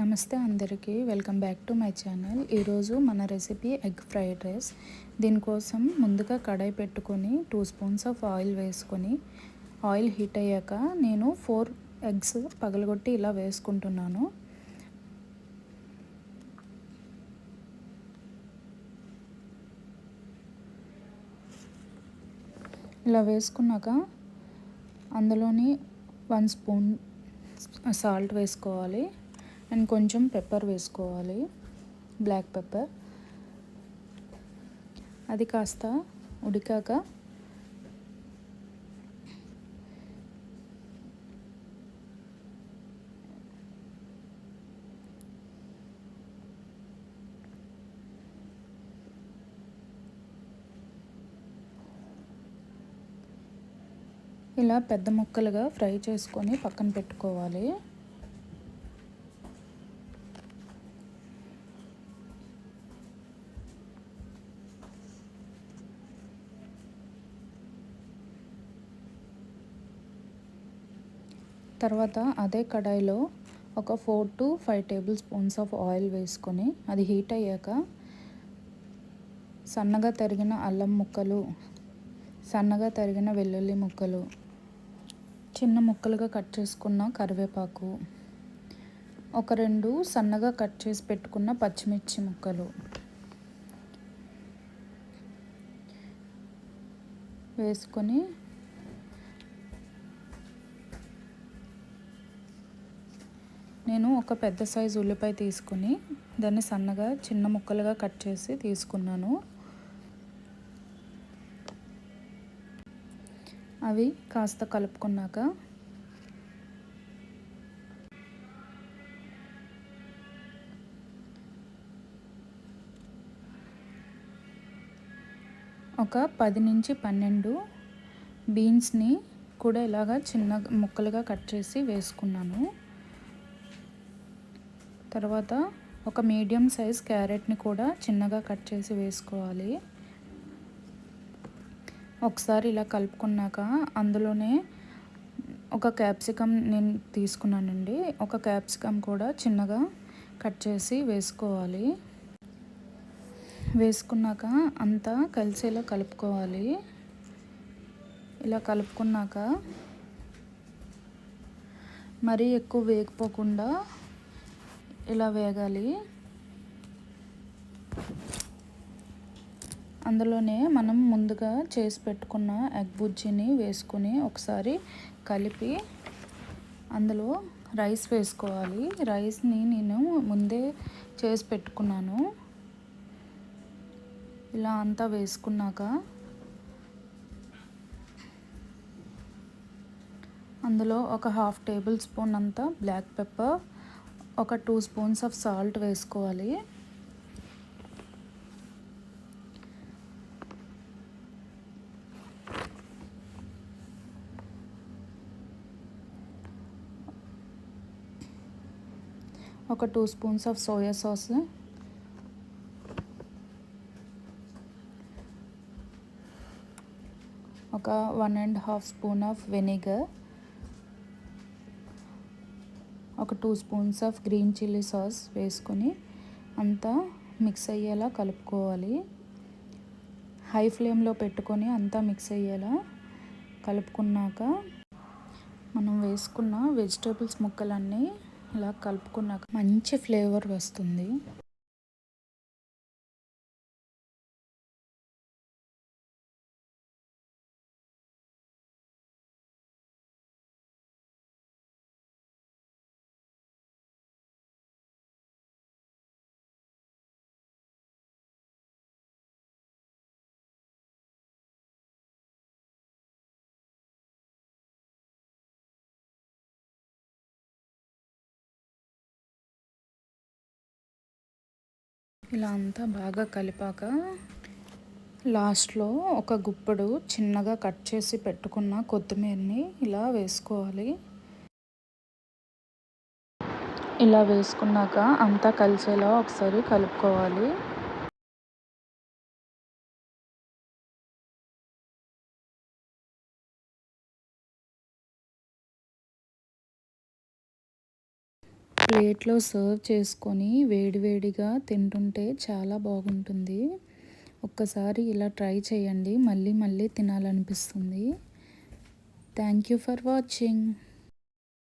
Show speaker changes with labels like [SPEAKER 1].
[SPEAKER 1] నమస్తే అందరికీ. Welcome back to my channel. ఈరోజు మన రెసిపీ ఎగ్ ఫ్రైడ్ రైస్. దీనికోసం ముందుగా కడాయి పెట్టుకొని టూ స్పూన్స్ ఆఫ్ ఆయిల్ వేసుకొని ఆయిల్ హీట్ అయ్యాక నేను ఫోర్ ఎగ్స్ పగలగొట్టి ఇలా వేసుకుంటున్నాను. ఇలా వేసుకున్నాక అందులోని వన్ స్పూన్ సాల్ట్ వేసుకోవాలి. అండ్ కొంచెం పెప్పర్ వేసుకోవాలి. Black pepper. అది కాస్త ఉడికాక ఇలా పెద్ద ముక్కలుగా ఫ్రై చేసుకొని పక్కన పెట్టుకోవాలి. తర్వాత అదే కడాయిలో ఒక four to five table spoons of oil వేసుకొని అది హీట్ అయ్యాక సన్నగా తరిగిన అల్లం ముక్కలు సన్నగా తరిగిన వెల్లుల్లి ముక్కలు చిన్న ముక్కలుగా కట్ చేసుకున్న కరివేపాకు ఒక రెండు సన్నగా కట్ చేసి పెట్టుకున్న పచ్చిమిర్చి ముక్కలు వేసుకొని నేను ఒక పెద్ద సైజు ఉల్లిపాయ తీసుకుని దాన్ని సన్నగా చిన్న ముక్కలుగా కట్ చేసి తీసుకున్నాను. అవి కాస్త కలుపుకున్నాక ఒక పది నుంచి పన్నెండు బీన్స్ని కూడా ఇలాగా చిన్న ముక్కలుగా కట్ చేసి వేసుకున్నాను. తర్వాత ఒక మీడియం సైజ్ క్యారెట్ని కూడా చిన్నగా కట్ చేసి వేసుకోవాలి. ఒకసారి ఇలా కలుపుకున్నాక అందులోనే ఒక క్యాప్సికమ్ నేను తీసుకున్నానండి. ఒక క్యాప్సికమ్ కూడా చిన్నగా కట్ చేసి వేసుకోవాలి. వేసుకున్నాక అంతా కలిసేలా కలుపుకోవాలి. ఇలా కలుపుకున్నాక మరీ ఎక్కువ వేగిపోకుండా ఇలా వేగాలి అందులోనే మనం ముందుగా చేసి పెట్టుకున్న ఎగ్ బుజ్జిని వేసుకుని ఒకసారి కలిపి అందులో రైస్ వేసుకోవాలి. రైస్ని నేను ముందే చేసి పెట్టుకున్నాను. ఇలా అంతా వేసుకున్నాక అందులో ఒక హాఫ్ టేబుల్ స్పూన్ అంతా బ్లాక్ పెప్పర్ ఒక టూ స్పూన్స్ ఆఫ్ సాల్ట్ వేసుకోవాలి. ఒక two spoons of soya sauce. ఒక one and half spoon of vinegar. ఒక two spoons of green chilli sauce వేసుకొని అంతా మిక్స్ అయ్యేలా కలుపుకోవాలి. హై ఫ్లేమ్లో పెట్టుకొని అంతా మిక్స్ అయ్యేలా కలుపుకున్నాక మనం వేసుకున్న వెజిటేబుల్స్ ముక్కలన్నీ ఇలా కలుపుకున్నాక మంచి ఫ్లేవర్ వస్తుంది. ఇలా అంతా బాగా కలిపాక లాస్ట్లో ఒక గుప్పడు చిన్నగా కట్ చేసి పెట్టుకున్న కొత్తిమీరని ఇలా వేసుకోవాలి. ఇలా వేసుకున్నాక అంతా కలిసేలా ఒకసారి కలుపుకోవాలి. ప్లేట్లో సర్వ్ చేసుకొని వేడివేడిగా తింటుంటే చాలా బాగుంటుంది. ఒక్కసారి ఇలా ట్రై చేయండి. మళ్ళీ మళ్ళీ తినాలనిపిస్తుంది. Thank you for watching.